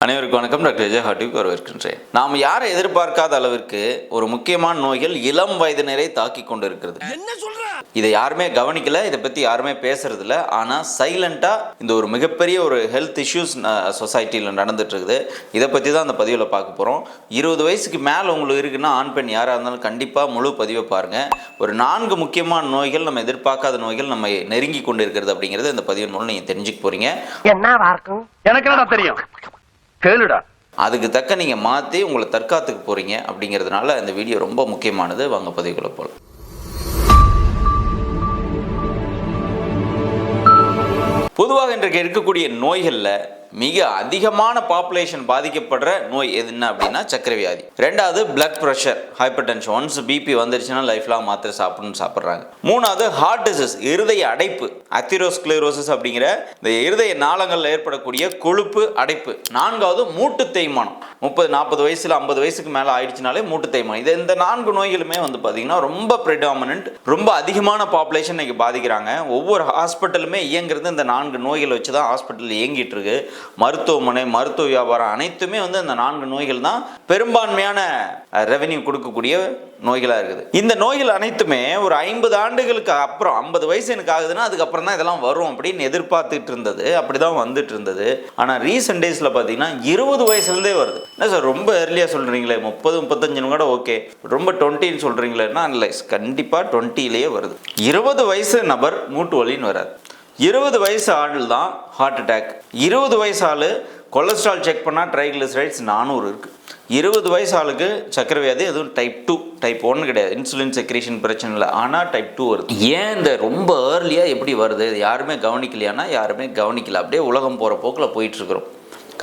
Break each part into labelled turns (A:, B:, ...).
A: அனைவருக்கும் வணக்கம். டாக்டர் விஜய் ஹாட்டிவுக்கு வரவேற்கின்றேன். நாம் யாரை எதிர்பார்க்காத அளவிற்கு ஒரு முக்கியமான நோய்கள் இளம் வயதினரை தாக்கி கொண்டு இருக்கிறது இதை யாருமே கவனிக்கல இதை பற்றி யாருமே பேசுறது இல்ல ஆனால் சைலண்ட்டாக இந்த ஒரு மிகப்பெரிய ஒரு ஹெல்த் இஷ்யூஸ் சொசைட்டியில் நடந்துட்டு இருக்குது இதை பற்றி தான் அந்த பதிவில் பார்க்க போகிறோம் இருபது வயசுக்கு மேலே உங்களுக்கு இருக்குன்னா ஆண் பெண் யாராக இருந்தாலும் கண்டிப்பாக முழு பதிவை பாருங்கள் ஒரு நான்கு முக்கியமான நோய்கள் நம்ம எதிர்பார்க்காத நோய்கள் நம்ம நெருங்கி கொண்டு இருக்கிறது அப்படிங்கிறது இந்த பதிவின் மூலம் நீங்கள் தெரிஞ்சுக்க போகிறீங்க
B: இருக்கும்?
C: எனக்கு என்னடா தெரியும்? கேளுடா.
A: அதுக்கு தக்க நீங்கள் மாற்றி உங்களை தற்காத்துக்கு போகிறீங்க அப்படிங்கிறதுனால இந்த வீடியோ ரொம்ப முக்கியமானது. வாங்க பதிவுகளை போல பொதுவாக இன்றைக்கு இருக்கக்கூடிய நோய்களில் மிக அதிகமான பாப்புலேஷன் பாதிக்கப்படுற நோய் எதுன்னு அப்படின்னா சக்கரவியாதி. வியாதி ரெண்டாவது blood pressure hypertension once BP வந்துருச்சுன்னா லைஃப் லாங் மாத்திரை சாப்பிடணும்னு சாப்பிட்றாங்க. மூணாவது ஹார்ட் டிசீஸ் இருதய அடைப்பு. அத்திரோஸ்கிளரோசிஸ் அப்படிங்கிற இந்த இருதய நாளங்களில் ஏற்படக்கூடிய கொழுப்பு அடைப்பு. நான்காவது மூட்டு தேய்மானம். முப்பது நாற்பது வயசுல ஐம்பது வயசுக்கு மேலே ஆயிடுச்சுனாலே மூட்டு தேய்மானம். இது இந்த நான்கு நோய்களுமே வந்து பார்த்தீங்கன்னா ரொம்ப ப்ரெடாமினன்ட் ரொம்ப அதிகமான பாப்புலேஷன் இன்னைக்கு பாதிக்கிறாங்க. ஒவ்வொரு ஹாஸ்பிட்டலுமே இயங்குறது இந்த நான்கு நோய்களை வச்சு தான் ஹாஸ்பிட்டல் இயங்கிட்டு இருக்கு. மருத்துவமனை மருத்துவ வியாபாரம் அனைத்துமே வந்து அந்த நான்கு நோய்கள் தான் பெரும்பான்மையான ரெவென்யூ கொடுக்கக்கூடிய நோய்களாக இருக்குது. இந்த நோய்கள் அனைத்துமே ஒரு ஐம்பது ஆண்டுகளுக்கு அப்புறம் ஐம்பது வயசு எனக்கு ஆகுதுன்னா அதுக்கப்புறம் தான் இதெல்லாம் வரும் அப்படின்னு எதிர்பார்த்துட்டு இருந்தது. அப்படி தான் வந்துட்டு இருந்தது. ஆனால் ரீசெண்ட் டேஸில் பார்த்தீங்கன்னா இருபது வயசுலேருந்தே வருது. என்ன சார் ரொம்ப ஏர்லியாக சொல்கிறீங்களே முப்பது முப்பத்தஞ்சுன்னு கூட ஓகே ரொம்ப டுவெண்ட்டின்னு சொல்கிறீங்களேன்னா இல்லை கண்டிப்பாக டுவெண்ட்டிலேயே வருது. இருபது வயசு நபர் மூட்டு வலின்னு வராது. இருபது வயசு ஆள் தான் ஹார்ட் அட்டாக் இருபது வயசு ஆள் கொலஸ்ட்ரால் செக் பண்ணால் ட்ரைகிளிசரைட்ஸ் நானூறு இருக்குது இருபது வயசு ஆளுக்கு சக்கரை வியாதி அதுவும் டைப் டூ டைப் ஒன்று கிடையாது. இன்சுலின் செக்ரேஷன் பிரச்சனை இல்லை. ஆனால் டைப் டூ வருது. ஏன் இந்த ரொம்ப ஏர்லியாக எப்படி வருது? இது யாருமே கவனிக்கலையானா யாருமே கவனிக்கல. அப்படியே உலகம் போகிற போக்கில் போயிட்டுருக்குறோம்.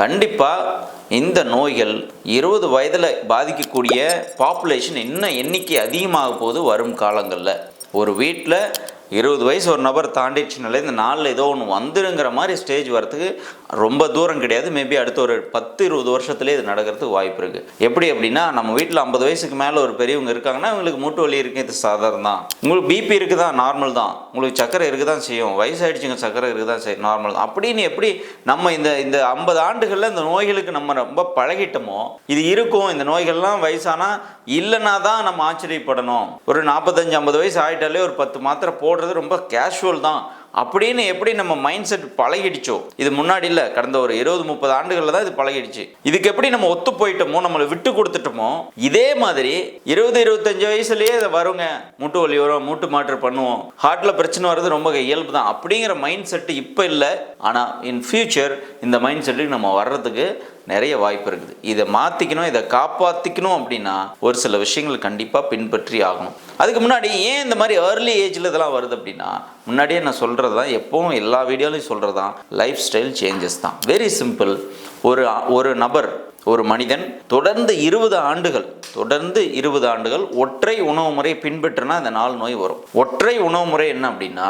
A: கண்டிப்பாக இந்த நோய்கள் இருபது வயதில் பாதிக்கக்கூடிய பாப்புலேஷன் இன்னும் எண்ணிக்கை அதிகமாக போகுது வரும் காலங்களில். ஒரு வீட்டில் இருபது வயசு ஒரு நபர் தாண்டிடுச்சுனாலே இந்த நாளில் ஏதோ ஒன்று வந்துருங்கிற மாதிரி ஸ்டேஜ் வரத்துக்கு ரொம்ப தூரம் கிடையாது. மேபி அடுத்த ஒரு பத்து இருபது வருஷத்துலேயே இது நடக்கிறதுக்கு வாய்ப்பு இருக்குது எப்படி அப்படின்னா நம்ம வீட்டில் ஐம்பது வயசுக்கு மேலே ஒரு பெரியவங்க இருக்காங்கன்னா இவங்களுக்கு மூட்டு வலி இருக்கு. இது சாதாரண தான். உங்களுக்கு பிபி இருக்குதா? நார்மல் தான். உங்களுக்கு சக்கரை இருக்கு தான் செய்யும். வயசாகிடுச்சுங்க சக்கரை இருக்கு தான் செய்யும். நார்மல் தான். அப்படின்னு எப்படி நம்ம இந்த இந்த ஐம்பது ஆண்டுகளில் இந்த நோய்களுக்கு நம்ம ரொம்ப பழகிட்டோமோ இது இருக்கும். இந்த நோய்கள்லாம் வயசானால் இல்லைன்னா தான் நம்ம ஆச்சரியப்படணும். ஒரு நாற்பத்தஞ்சு ஐம்பது வயசு ஆகிட்டாலே ஒரு பத்து மாத்திரை போடுறது ரொம்ப கேஷுவல் தான். அப்படின்னு எப்படி நம்ம மைண்ட் செட் பழகிடுச்சோ? இது முன்னாடி இல்லை கடந்த ஒரு இருபது முப்பது ஆண்டுகளில் தான் இது பழகிடுச்சு. இதுக்கு எப்படி நம்ம ஒத்து போயிட்டோமோ நம்மளை விட்டு கொடுத்துட்டோமோ இதே மாதிரி இருபது இருபத்தஞ்சு வயசுலயே இதை வருங்க. மூட்டு வலி வரும் மூட்டு மாற்று பண்ணுவோம். ஹார்ட்ல பிரச்சனை வர்றது ரொம்ப இயல்பு தான். அப்படிங்கிற மைண்ட் செட்டு இப்போ இல்லை. ஆனால் இன் ஃபியூச்சர் இந்த மைண்ட் செட்டுக்கு நம்ம வர்றதுக்கு நிறைய வாய்ப்பு இருக்குது. இதை மாற்றிக்கணும் இதை காப்பாற்றிக்கணும் அப்படின்னா ஒரு சில விஷயங்கள் கண்டிப்பாக பின்பற்றி ஆகணும். அதுக்கு முன்னாடி ஏன் இந்த மாதிரி ஏர்லி ஏஜில் இதெல்லாம் வருது அப்படின்னா முன்னாடியே நான் சொல்கிறது தான் எப்பவும் எல்லா வீடியோலையும் சொல்கிறது தான் லைஃப் ஸ்டைல் சேஞ்சஸ் தான். வெரி சிம்பிள் ஒரு ஒரு நபர் ஒரு மனிதன் தொடர்ந்து இருபது ஆண்டுகள் தொடர்ந்து இருபது ஆண்டுகள் ஒற்றை உணவு முறை பின்பற்றினா அந்த நாலு நோய் வரும். ஒற்றை உணவு முறை என்ன அப்படின்னா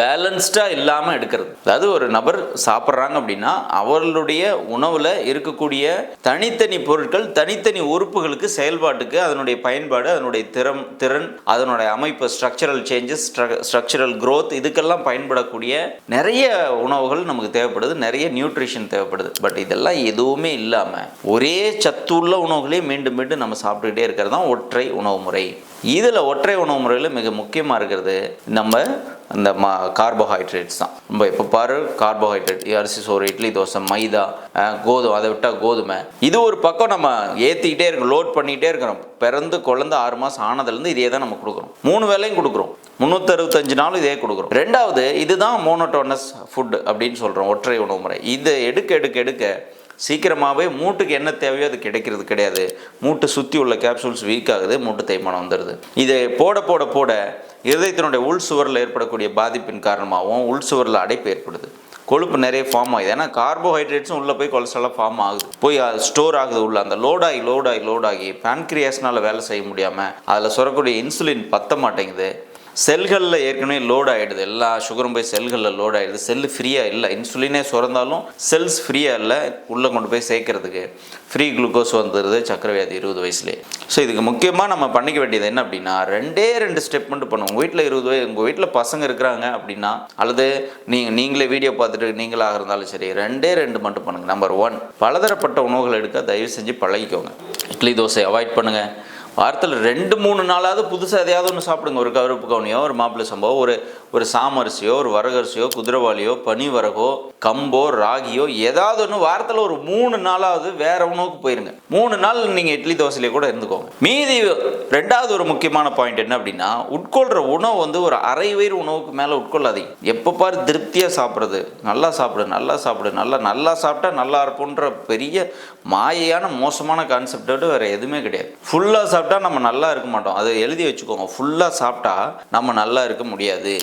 A: பேலன்ஸ்டாக இல்லாமல் எடுக்கிறது. அதாவது ஒரு நபர் சாப்பிட்றாங்க அப்படின்னா அவர்களுடைய உணவில் இருக்கக்கூடிய தனித்தனி பொருட்கள் தனித்தனி உறுப்புகளுக்கு செயல்பாட்டுக்கு அதனுடைய பயன்பாடு அதனுடைய திறம் திறன் அதனுடைய அமைப்பு ஸ்ட்ரக்சரல் சேஞ்சஸ் ஸ்ட்ரக்சரல் க்ரோத் இதுக்கெல்லாம் பயன்படக்கூடிய நிறைய உணவுகள் நமக்கு தேவைப்படுது நிறைய நியூட்ரிஷன் தேவைப்படுது. பட் இதெல்லாம் எதுவுமே இல்லாமல் ஒரே சத்துள்ள உணவுகளே மீண்டும் மீண்டும் நம்ம சாப்பிட்டுக்கிட்டே இருக்கிறது தான் ஒற்றை உணவு முறை. இதில் ஒற்றை உணவு முறையில் மிக முக்கியமாக இருக்கிறது நம்ம இந்த மா கார்போஹைட்ரேட்ஸ் தான். நம்ம எப்போ பாரு கார்போஹைட்ரேட் அரிசி சோறு இட்லி தோசை மைதா கோதுமை அதை விட்டால் கோதுமை. இது ஒரு பக்கம் நம்ம ஏற்றிக்கிட்டே இருக்கோம் லோட் பண்ணிகிட்டே இருக்கிறோம். பிறந்து குழந்தை ஆறு மாதம் ஆனதுலேருந்து இதே தான் நம்ம கொடுக்குறோம். மூணு வேலையும் கொடுக்குறோம். முந்நூற்றறுபத்தஞ்சு நாளும் இதே கொடுக்குறோம். ரெண்டாவது இதுதான் மோனோட்டோனஸ் ஃபுட் அப்படின்னு சொல்கிறோம் ஒற்றை உணவு முறை. இதை எடுக்க எடுக்க எடுக்க சீக்கிரமாகவே மூட்டுக்கு என்ன தேவையோ அது கிடைக்கிறது கிடையாது. மூட்டு சுற்றி உள்ள கேப்சூல்ஸ் வீக் ஆகுது மூட்டு தேய்மானம் வந்துடுது இதை போட போட போட இருதயத்தினுடைய உள் சுவரில் ஏற்படக்கூடிய பாதிப்பின் காரணமாகவும் உள் சுவரில் அடைப்பு ஏற்படுது. கொழுப்பு நிறைய ஃபார்ம் ஆகுது. ஏன்னா கார்போஹைட்ரேட்ஸும் உள்ளே போய் கொலஸ்ட்ராலாக ஃபார்ம் ஆகுது. போய் ஸ்டோர் ஆகுது உள்ள. அந்த லோடாகி லோடாகி லோடாகி பேன்க்ரியாஸ்னால் வேலை செய்ய முடியாமல் அதில் சுரக்கூடிய இன்சுலின் பத்த மாட்டேங்குது. செல்களில் ஏற்கனவே லோட் ஆகிடுது எல்லா சுகரும் போய் செல்களில் லோட் ஆகிடுது செல் ஃப்ரீயாக இல்லை. இன்சுலினே சுரந்தாலும் செல்ஸ் ஃப்ரீயாக இல்லை. உள்ளே கொண்டு போய் சேர்க்கறதுக்கு ஃப்ரீ குளுக்கோஸ் வந்துடுது சக்கரவியாதி இருபது வயசுலேயே. ஸோ இதுக்கு முக்கியமாக நம்ம பண்ணிக்க வேண்டியது என்ன அப்படின்னா ரெண்டே ரெண்டு ஸ்டெப் மட்டும் பண்ணுவோம் உங்கள் வீட்டில் இருபது வயது உங்கள் வீட்டில் பசங்க இருக்கிறாங்க அப்படின்னா அல்லது நீங்கள் நீங்களே வீடியோ பார்த்துட்டு நீங்களாக இருந்தாலும் சரி ரெண்டே ரெண்டு மட்டும் பண்ணுங்கள் நம்பர் ஒன் பலதரப்பட்ட உணவுகள் எடுக்க தயவு செஞ்சு பழகிக்கோங்க. இட்லி தோசை அவாய்ட் பண்ணுங்கள் வாரத்தில் ரெண்டு மூணு நாளாவது புதுசாக எதையாவது ஒன்று சாப்பிடுங்க. ஒரு கருப்பு கவுனியோ ஒரு மாப்பிள்ளை சம்பவம் ஒரு ஒரு சாமரிசியோ ஒரு வரகரிசியோ குதிரவாளியோ பனிவரகோ கம்போ ராகியோ ஏதாவது ஒன்று வாரத்தில் ஒரு மூணு நாளாவது வேற உணவுக்கு போயிருங்க. மூணு நாள் நீங்கள் இட்லி தோசையிலே கூட இருந்துக்கோங்க. மீதி ரெண்டாவது ஒரு முக்கியமான பாயிண்ட் என்ன அப்படின்னா உட்கொள்கிற உணவு வந்து ஒரு அரை வயிறு உணவுக்கு மேலே உட்கொள்ளாதீங்க எப்போ பாரு திருப்தியாக சாப்பிட்றது. நல்லா சாப்பிடு நல்லா சாப்பிடு நல்லா நல்லா சாப்பிட்டா நல்லா இருப்போன்ற பெரிய மாயையான மோசமான கான்செப்டோடு வேறு எதுவுமே கிடையாது. ஃபுல்லாக சாப்பிட்டா நம்ம நல்லா இருக்க மாட்டோம். அதை எழுதி வச்சுக்கோங்க. ஃபுல்லாக சாப்பிட்டா நம்ம நல்லா இருக்க முடியாது.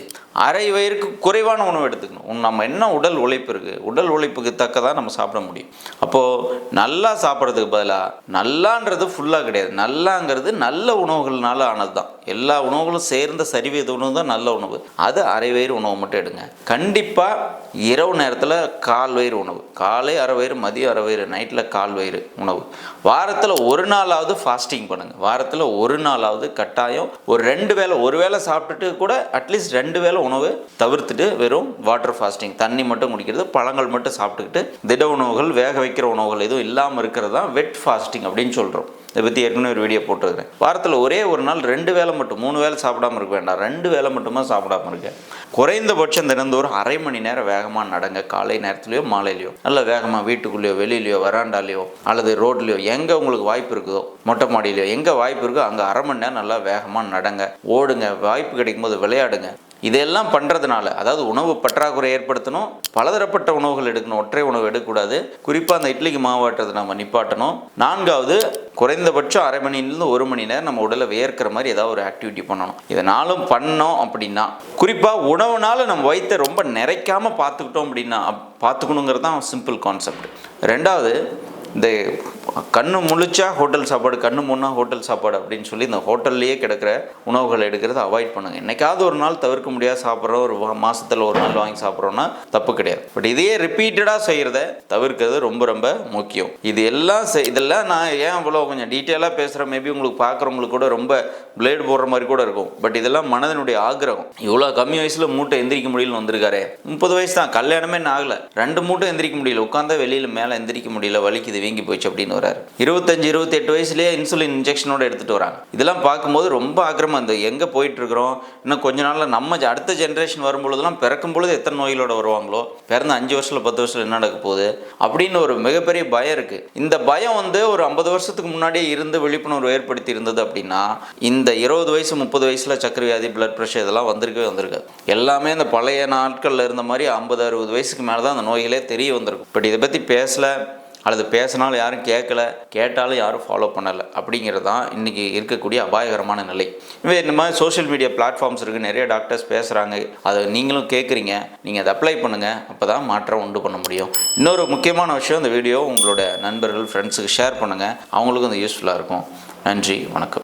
A: அரை வயிறுக்கு குறைவான உணவு எடுத்துக்கணும். நம்ம என்ன உடல் உழைப்பு இருக்குது உடல் உழைப்புக்கு தக்கதாக நம்ம சாப்பிட முடியும். அப்போது நல்லா சாப்பிட்றதுக்கு பதிலாக நல்லான்றது ஃபுல்லாக கிடையாது. நல்லாங்கிறது நல்ல உணவுகள்னால ஆனது தான் எல்லா உணவுகளும் சேர்ந்த சரிவீத உணவு தான் நல்ல உணவு. அது அரை வயிறு உணவு மட்டும் எடுங்க. கண்டிப்பாக இரவு நேரத்தில் கால் வயிறு உணவு. காலை அரை வயிறு மதியம் அரை வயிறு நைட்டில் கால் வயிறு உணவு. வாரத்தில் ஒரு நாளாவது ஃபாஸ்டிங் பண்ணுங்கள் வாரத்தில் ஒரு நாளாவது கட்டாயம் ஒரு ரெண்டு வேளை ஒரு வேளை சாப்பிட்டுட்டு கூட அட்லீஸ்ட் ரெண்டு வேளை உணவு தவிர்த்துட்டு வெறும் வாட்டர் ஃபாஸ்டிங் தண்ணி மட்டும் குடிக்கிறது பழங்கள் மட்டும் சாப்பிட்டுக்கிட்டு திட உணவுகள் வேக வைக்கிற உணவுகள் எதுவும் இல்லாமல் இருக்கிறது தான் வெட் ஃபாஸ்டிங் அப்படின்னு சொல்கிறோம் இதை பற்றி ஏற்கனவே ஒரு வீடியோ போட்டிருக்கேன் வாரத்தில் ஒரே ஒரு நாள் ரெண்டு வேளை மட்டும் மூணு வேளை சாப்பிடாம இருக்க வேண்டாம். ரெண்டு வேளை மட்டுமா சாப்பிடாம இருக்க. குறைந்தபட்சம் தினந்தோறும் அரை மணி நேரம் வேகமாக நடங்க. காலை நேரத்துலையோ மாலையிலையோ நல்ல வேகமாக வீட்டுக்குள்ளேயோ வெளியிலையோ வராண்டாலேயோ அல்லது ரோட்லேயோ எங்கே உங்களுக்கு வாய்ப்பு இருக்குதோ மொட்டை மாடியிலையோ எங்கே வாய்ப்பு இருக்கோ அங்கே அரை மணி நேரம் நல்லா வேகமாக நடங்க. ஓடுங்க. வாய்ப்பு கிடைக்கும் போது விளையாடுங்க. இதெல்லாம் பண்ணுறதுனால அதாவது உணவு பற்றாக்குறை ஏற்படுத்தணும். பலதரப்பட்ட உணவுகள் எடுக்கணும். ஒற்றை உணவு எடுக்கக்கூடாது. குறிப்பாக அந்த இட்லிக்கு மாவாட்டுறதை நம்ம நிப்பாட்டணும். நான்காவது குறைந்தபட்சம் அரை மணிலேருந்து ஒரு மணி நேரம் நம்ம உடலை வேர்க்கிற மாதிரி ஏதாவது ஒரு ஆக்டிவிட்டி பண்ணணும். இதனாலும் பண்ணோம் அப்படின்னா குறிப்பாக உணவுனால நம்ம வயிற்றை ரொம்ப நிறைக்காமல் பார்த்துக்கிட்டோம் அப்படின்னா பார்த்துக்கணுங்கிறது தான் சிம்பிள் கான்செப்ட் ரெண்டாவது இந்த கண்ணு முழிச்சா ஹோட்டல் சாப்பாடு கண்ணு முன்னா ஹோட்டல் சாப்பாடு அப்படின்னு சொல்லி இந்த ஹோட்டல்லையே கிடக்கிற உணவுகளை எடுக்கிறத அவாய்ட் பண்ணுங்க. என்னைக்காவது ஒரு நாள் தவிர்க்க முடியாது சாப்பிட்ற ஒரு மாதத்தில் ஒரு நாள் வாங்கி சாப்பிட்றோன்னா தப்பு கிடையாது. பட் இதையே ரிப்பீட்டடாக செய்கிறத தவிர்க்கிறது ரொம்ப ரொம்ப முக்கியம். இது எல்லாம் செய்- இதெல்லாம் நான் ஏன் இவ்வளோ கொஞ்சம் டீட்டெயிலாக பேசுகிறேன் மேபி உங்களுக்கு பார்க்குறவங்களுக்கு கூட ரொம்ப பிளேடு போடுற மாதிரி கூட இருக்கும். பட் இதெல்லாம் மனதனுடைய ஆக்கிரகம். இவ்வளோ கம்மி வயசில் மூட்டை எந்திரிக்க முடியலன்னு வந்திருக்காரு. முப்பது வயசு தான். கல்யாணமே இன்னும் ரெண்டு மூட்டை எந்திரிக்க முடியல. உட்காந்தா வெளியில் மேலே எந்திரிக்க முடியல. வலிக்குது வீங்கி போச்சு அப்படின்னு வராரு இருபத்தஞ்சு இருபத்தெட்டு வயசுலேயே இன்சுலின் இன்ஜெக்ஷனோட எடுத்துகிட்டு வராங்க. இதெல்லாம் பார்க்கும்போது ரொம்ப ஆக்கிரமம். அந்த எங்கே போயிட்டு இருக்கிறோம் இன்னும் கொஞ்ச நாளில் நம்ம ஜ- அடுத்த ஜென்ரேஷன் வரும்பொழுதுலாம் பிறக்கும் பொழுது எத்தனை நோய்களோட வருவாங்களோ? பிறந்த அஞ்சு வருஷத்தில் பத்து வருஷத்தில் என்ன நடக்க போகுது? அப்படின்னு ஒரு மிகப்பெரிய பயம் இருக்குது இந்த பயம் வந்து ஒரு ஐம்பது வருஷத்துக்கு முன்னாடியே இருந்து விழிப்புணர்வு ஏற்படுத்தி இருந்தது அப்படின்னா இந்த இருபது வயசு முப்பது வயசில் சக்கரவியாதி பிளட் ப்ரெஷர் இதெல்லாம் வந்திருக்கவே வந்திருக்காது. எல்லாமே இந்த பழைய நாட்களில் இருந்த மாதிரி ஐம்பது அறுபது வயசுக்கு மேலே தான் அந்த நோய்களே தெரிய வந்திருக்கும். பட் இதை பற்றி பேசலை. அல்லது பேசினாலும் யாரும் கேட்கல கேட்டாலும் யாரும் ஃபாலோ பண்ணலை. அப்படிங்கிறது தான் இன்றைக்கி இருக்கக்கூடிய அபாயகரமான நிலை. இவே இந்த மாதிரி சோஷியல் மீடியா பிளாட்ஃபார்ம்ஸ் இருக்குது நிறைய டாக்டர்ஸ் பேசுகிறாங்க அதை நீங்களும் கேட்குறீங்க நீங்கள் அதை அப்ளை பண்ணுங்கள் அப்போ தான் மாற்றம் உண்டு பண்ண முடியும். இன்னொரு முக்கியமான விஷயம் இந்த வீடியோ உங்களோட நண்பர்கள் ஃப்ரெண்ட்ஸுக்கு ஷேர் பண்ணுங்கள் அவங்களுக்கும் அது யூஸ்ஃபுல்லாக இருக்கும். நன்றி வணக்கம்.